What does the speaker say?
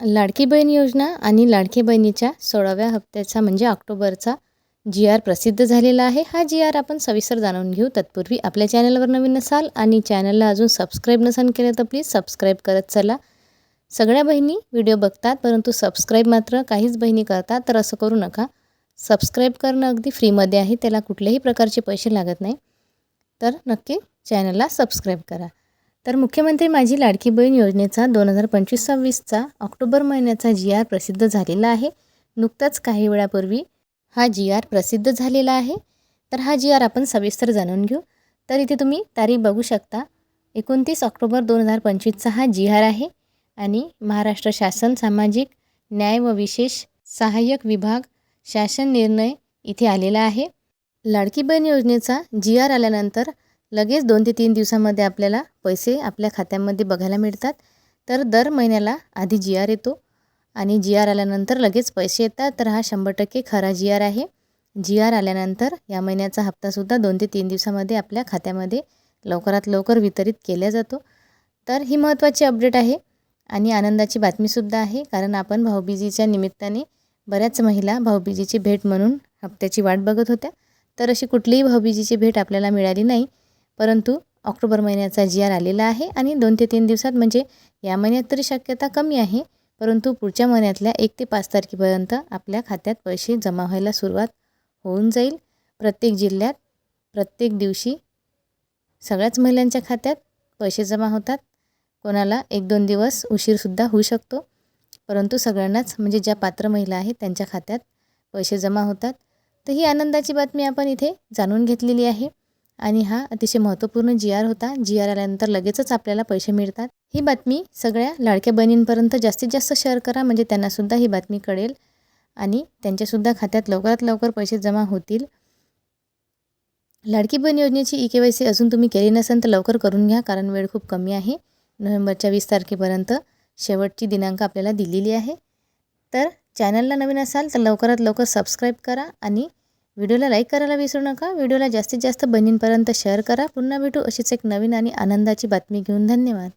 लाडकी बहीण योजना आणि लाडकी बहिणीच्या सोळाव्या हप्त्याचा म्हणजे ऑक्टोबरचा जी आर प्रसिद्ध झालेला आहे. हा जी आर आपण सविस्तर जाणून घेऊ. तत्पूर्वी आपल्या चॅनलवर नवीन असाल आणि चॅनलला अजून सबस्क्राईब नसेल केलं तर प्लीज सबस्क्राईब करत चला. सगळ्या बहिणी व्हिडिओ बघतात परंतु सबस्क्राईब मात्र काहीच बहिणी करतात. तर असं करू नका. सबस्क्राईब करणं अगदी फ्रीमध्ये आहे. त्याला कुठल्याही प्रकारचे पैसे लागत नाही. तर नक्की चॅनलला सबस्क्राईब करा. तर मुख्यमंत्री माझी लाडकी बहीण योजनेचा दोन हजार पंचवीस सव्वीसचा ऑक्टोबर महिन्याचा जी आर प्रसिद्ध झालेला आहे. नुकताच काही वेळापूर्वी हा जी आर प्रसिद्ध झालेला आहे. तर हा जी आर आपण सविस्तर जाणून घेऊ. तर इथे तुम्ही तारीख बघू शकता. एकोणतीस ऑक्टोबर दोन हजार पंचवीसचा हा जी आर आहे आणि महाराष्ट्र शासन सामाजिक न्याय व विशेष सहाय्यक विभाग शासन निर्णय इथे आलेला आहे. लाडकी बहीण योजनेचा जी आर आल्यानंतर लगेच दोन ते तीन दिवसामध्ये आपल्याला पैसे आपल्या खात्यामध्ये बघायला मिळतात. तर दर महिन्याला आधी जी आर येतो आणि जी आर आल्यानंतर लगेच पैसे येतात. तर हा शंभर टक्के खरा जी आर आहे. जी आर आल्यानंतर या महिन्याचा हप्तासुद्धा दोन ते तीन दिवसामध्ये आपल्या खात्यामध्ये लवकरात लवकर वितरित केला जातो. तर ही महत्त्वाची अपडेट आहे आणि आनंदाची बातमीसुद्धा आहे. कारण आपण भाऊबीजीच्या निमित्ताने बऱ्याच महिला भाऊबीजीची भेट म्हणून हप्त्याची वाट बघत होत्या. तर अशी कुठलीही भाऊबीजीची भेट आपल्याला मिळाली नाही. परंतु ऑक्टोबर महिन्याचा जी आर आलेला आहे आणि दोन ते तीन दिवसात म्हणजे या महिन्यात तरी शक्यता कमी आहे. परंतु पुढच्या महिन्यातल्या एक ते पाच तारखेपर्यंत आपल्या खात्यात पैसे जमा व्हायला सुरुवात होऊन जाईल. प्रत्येक जिल्ह्यात प्रत्येक दिवशी सगळ्याच महिलांच्या खात्यात पैसे जमा होतात. कोणाला एक दोन दिवस उशीरसुद्धा होऊ शकतो. परंतु सगळ्यांनाच म्हणजे ज्या पात्र महिला आहेत त्यांच्या खात्यात पैसे जमा होतात. तर ही आनंदाची बातमी आपण इथे जाणून घेतलेली आहे. आणि हा अतिशय महत्त्वपूर्ण जी आर होता. जी आर आल्यानंतर लगेचच आपल्याला पैसे मिळतात. ही बातमी सगळ्या लाडक्या बहिणींपर्यंत जास्तीत जास्त शेअर करा म्हणजे त्यांनासुद्धा ही बातमी कळेल आणि त्यांच्यासुद्धा खात्यात लवकरात लवकर पैसे जमा होतील. लाडकी बहीण योजनेची ई के वाय सी अजून तुम्ही केली नसेल तर लवकर करून घ्या कारण वेळ खूप कमी आहे. नोव्हेंबरच्या वीस तारखेपर्यंत शेवटची दिनांक आपल्याला दिलेली आहे. तर चॅनलला नवीन असाल तर लवकरात लवकर सबस्क्राईब करा आणि व्हिडिओला लाईक करायला विसरू नका. व्हिडिओला जास्तीत जास्त बहिणींपर्यंत शेअर करा. पुन्हा भेटू अशीच एक नवीन आणि आनंदाची बातमी घेऊन धन्यवाद.